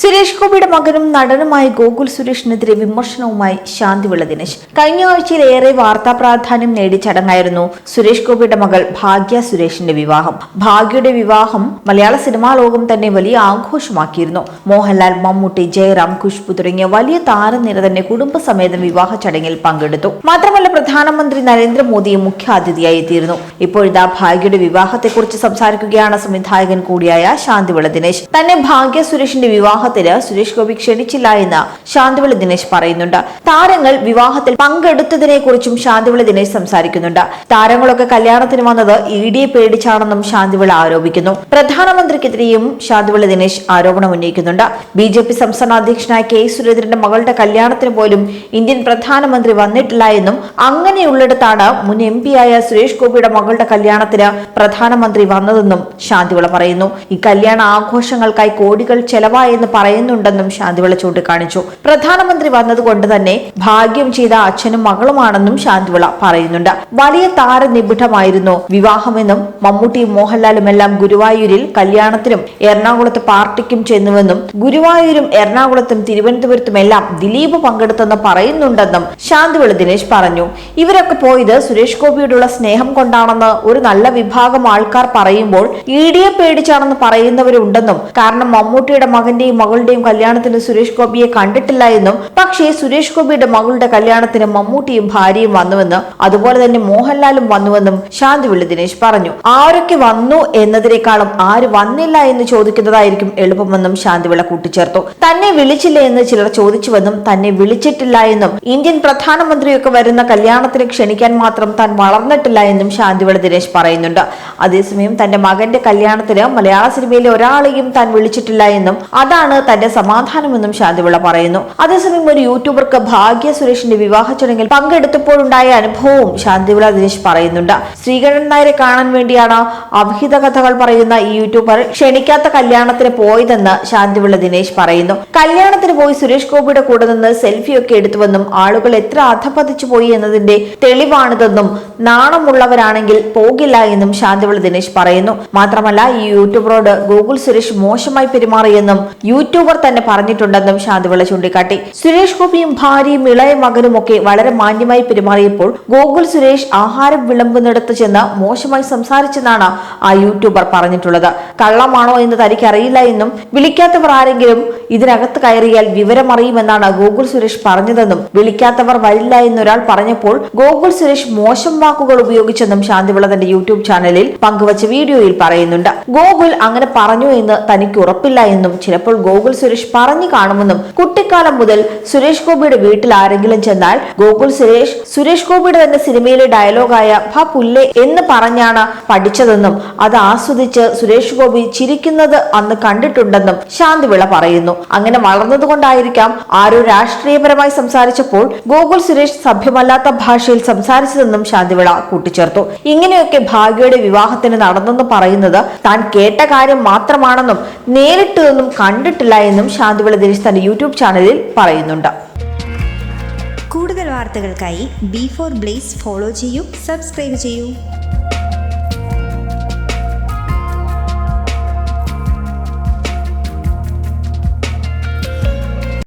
സുരേഷ് ഗോപിയുടെ മകനും നടനുമായ ഗോകുൽ സുരേഷിനെതിരെ വിമർശനവുമായി ശാന്തിവിള ദിനേശ് കഴിഞ്ഞ ആഴ്ചയിൽ ഏറെ വാർത്താ പ്രാധാന്യം നേടിയ ചടങ്ങായിരുന്നു സുരേഷ് ഗോപിയുടെ മകൾ ഭാഗ്യ സുരേഷിന്റെ വിവാഹം. ഭാഗ്യയുടെ വിവാഹം മലയാള സിനിമാ ലോകം തന്നെ വലിയ ആഘോഷമാക്കിയിരുന്നു. മോഹൻലാൽ മമ്മൂട്ടി ജയറാം ഖുഷ്ബു തുടങ്ങിയ വലിയ താരനിര തന്നെ കുടുംബസമേതം വിവാഹ ചടങ്ങിൽ പങ്കെടുത്തു. മാത്രമല്ല പ്രധാനമന്ത്രി നരേന്ദ്രമോദിയും മുഖ്യാതിഥിയായി എത്തിയിരുന്നു ഇപ്പോഴിതാ ഭാഗ്യയുടെ വിവാഹത്തെക്കുറിച്ച് സംസാരിക്കുകയാണ് സംവിധായകൻ കൂടിയായ ശാന്തിവിള ദിനേശ് തന്നെ ഭാഗ്യ സുരേഷിന്റെ വിവാഹത്തിന് സുരേഷ് ഗോപി ക്ഷണിച്ചില്ല എന്ന് ശാന്തിവിളി ദിനേശ് പറയുന്നുണ്ട്. താരങ്ങൾ വിവാഹത്തിൽ പങ്കെടുത്തതിനെ കുറിച്ചും ശാന്തിവിളി ദിനേശ് സംസാരിക്കുന്നുണ്ട്. താരങ്ങളൊക്കെ കല്യാണത്തിന് വന്നത് ഇ ഡിയെ പേടിച്ചാണെന്നും ശാന്തിവിള ആരോപിക്കുന്നു. പ്രധാനമന്ത്രിക്കെതിരെയും ശാന്തിവിളി ദിനേശ് ആരോപണം ഉന്നയിക്കുന്നുണ്ട്. ബി ജെ പി സംസ്ഥാന അധ്യക്ഷനായ കെ സുരേന്ദ്രന്റെ മകളുടെ കല്യാണത്തിന് പോലും ഇന്ത്യൻ പ്രധാനമന്ത്രി വന്നിട്ടില്ല എന്നും അങ്ങനെയുള്ളിടത്താണ് മുൻ എം ആയ സുരേഷ് ഗോപിയുടെ മകളുടെ കല്യാണത്തിന് പ്രധാനമന്ത്രി വന്നതെന്നും ശാന്തിവിള പറയുന്നു. ഈ കല്യാണ ആഘോഷങ്ങൾക്കായി കോടികൾ ചെലവായെന്ന് പറയുന്നുണ്ടെന്നും ശാന്തിവിള ചൂണ്ടിക്കാണിച്ചു പ്രധാനമന്ത്രി വന്നതുകൊണ്ട് തന്നെ ഭാഗ്യം ചെയ്ത അച്ഛനും മകളുമാണെന്നും ശാന്തിവിള പറയുന്നുണ്ട്. വലിയ താരനിബിഡമായിരുന്നു വിവാഹമെന്നും മമ്മൂട്ടിയും മോഹൻലാലും എല്ലാം ഗുരുവായൂരിൽ കല്യാണത്തിനും എറണാകുളത്ത് പാർട്ടിക്കും ചെന്നുവെന്നും ഗുരുവായൂരും എറണാകുളത്തും തിരുവനന്തപുരത്തും എല്ലാം ദിലീപ് പങ്കെടുത്തെന്ന് പറയുന്നുണ്ടെന്നും ശാന്തിവിള ദിനേശ് പറഞ്ഞു. ഇവരൊക്കെ പോയത് സുരേഷ് ഗോപിയോടുള്ള സ്നേഹം കൊണ്ടാണെന്ന് ഒരു നല്ല വിഭാഗം ആൾക്കാർ പറയുമ്പോൾ ഇ ഡിയെ പേടിച്ചാണെന്ന് പറയുന്നവരുണ്ടെന്നും കാരണം മമ്മൂട്ടിയുടെ മകന്റെയും മകളുടെയും കല്യാണത്തിന് സുരേഷ് ഗോപിയെ കണ്ടിട്ടില്ല എന്നും പക്ഷേ സുരേഷ് ഗോപിയുടെ മകളുടെ കല്യാണത്തിന് മമ്മൂട്ടിയും ഭാര്യയും വന്നുവെന്നും അതുപോലെ തന്നെ മോഹൻലാലും വന്നുവെന്നും ശാന്തിവിളി ദിനേശ് പറഞ്ഞു. ആരൊക്കെ വന്നു എന്നതിനേക്കാളും ആര് വന്നില്ല എന്ന് ചോദിക്കുന്നതായിരിക്കും എളുപ്പമെന്നും ശാന്തിവിള കൂട്ടിച്ചേർത്തു. തന്നെ വിളിച്ചില്ല എന്ന് ചിലർ ചോദിച്ചുവെന്നും തന്നെ വിളിച്ചിട്ടില്ല എന്നും ഇന്ത്യൻ പ്രധാനമന്ത്രിയൊക്കെ വരുന്ന കല്യാണത്തിന് ക്ഷണിക്കാൻ മാത്രം താൻ വളർന്നിട്ടില്ല എന്നും ശാന്തിവിള ദിനേശ് പറയുന്നുണ്ട്. അതേസമയം തന്റെ മകന്റെ കല്യാണത്തിന് മലയാള സിനിമയിലെ ഒരാളെയും താൻ വിളിച്ചിട്ടില്ല എന്നും അതാണ് തന്റെ സമാധാനമെന്നും ശാന്തിവിള പറയുന്നു. അതേസമയം ഒരു യൂട്യൂബർക്ക് ഭാഗ്യ സുരേഷിന്റെ വിവാഹ ചടങ്ങിൽ പങ്കെടുത്തപ്പോഴുണ്ടായ അനുഭവവും ശാന്തിവിള ദിനേശ് പറയുന്നുണ്ട്. ശ്രീകണ്ഠൻ നായരെ കാണാൻ വേണ്ടിയാണ് അവിഹിത കഥകൾ പറയുന്ന ഈ യൂട്യൂബർ ക്ഷണിക്കാത്ത കല്യാണത്തിന് പോയതെന്ന് ശാന്തിവിള ദിനേശ് പറയുന്നു. കല്യാണത്തിന് പോയി സുരേഷ് ഗോപിയുടെ കൂടെ നിന്ന് സെൽഫിയൊക്കെ എടുത്തുവെന്നും ആളുകൾ എത്ര അധപതിച്ചു പോയി എന്നതിന്റെ തെളിവാണിതെന്നും നാണമുള്ളവരാണെങ്കിൽ പോകില്ല എന്നും ശാന്തിവിള ദിനേശ് പറയുന്നു. മാത്രമല്ല ഈ യൂട്യൂബറോട് ഗൂഗിൾ സുരേഷ് മോശമായി പെരുമാറിയെന്നും യൂട്യൂബർ തന്നെ പറഞ്ഞിട്ടുണ്ടെന്നും ശാന്തിവിള ചൂണ്ടിക്കാട്ടി. സുരേഷ് ഗോപിയും ഭാര്യയും ഇളയ മകനും ഒക്കെ വളരെ മാന്യമായി പെരുമാറിയപ്പോൾ ഗൂഗിൾ സുരേഷ് ആഹാരം വിളമ്പുന്നിടത്ത് ചെന്ന് മോശമായി സംസാരിച്ചെന്നാണ് ആ യൂട്യൂബർ പറഞ്ഞിട്ടുള്ളത്. കള്ളമാണോ എന്ന് തനിക്കറിയില്ല എന്നും വിളിക്കാത്തവർ ആരെങ്കിലും ഇതിനകത്ത് കയറിയാൽ വിവരമറിയുമെന്നാണ് ഗോകുൽ സുരേഷ് പറഞ്ഞതെന്നും വിളിക്കാത്തവർ വരില്ല എന്നൊരാൾ പറഞ്ഞപ്പോൾ ഗോകുൽ സുരേഷ് മോശം വാക്കുകൾ ഉപയോഗിച്ചെന്നും ശാന്തിവിള തന്റെ യൂട്യൂബ് ചാനലിൽ പങ്കുവച്ച വീഡിയോയിൽ പറയുന്നുണ്ട്. ഗോകുൽ അങ്ങനെ പറഞ്ഞു എന്ന് തനിക്ക് ഉറപ്പില്ല എന്നും ചിലപ്പോൾ ഗോകുൽ സുരേഷ് പറഞ്ഞു കാണുമെന്നും കുട്ടിക്കാലം മുതൽ സുരേഷ് ഗോപിയുടെ വീട്ടിൽ ആരെങ്കിലും ചെന്നാൽ ഗോകുൽ സുരേഷ് സുരേഷ് ഗോപിയുടെ തന്നെ സിനിമയിലെ ഡയലോഗായ ഭ പുല്ലെ എന്ന് പറഞ്ഞാണ് പഠിച്ചതെന്നും അത് ആസ്വദിച്ച് സുരേഷ് ഗോപി ചിരിക്കുന്നത് അന്ന് കണ്ടിട്ടുണ്ടെന്നും ശാന്തിവിള പറയുന്നു. അങ്ങനെ വളർന്നതുകൊണ്ടായിരിക്കാം ആരോ രാഷ്ട്രീയപരമായി സംസാരിച്ചപ്പോൾ ഗോകുൽ സുരേഷ് സഭ്യമല്ലാത്ത ഭാഷയിൽ സംസാരിച്ചതെന്നും ശാന്തിവിള കൂട്ടിച്ചേർത്തു. ഇങ്ങനെയൊക്കെ ഭാഗ്യയുടെ വിവാഹത്തിന് നടന്നെന്ന് പറയുന്നത് താൻ കേട്ട കാര്യം മാത്രമാണെന്നും നേരിട്ടതൊന്നും കണ്ടിട്ടില്ല എന്നും ശാന്തിവിള ദിനേശ് തന്റെ യൂട്യൂബ് ചാനലിൽ പറയുന്നുണ്ട്. കൂടുതൽ വാർത്തകൾക്കായി ബി ഫോർ ബ്ലേസ് ഫോളോ ചെയ്യൂ സബ്സ്ക്രൈബ് ചെയ്യൂ.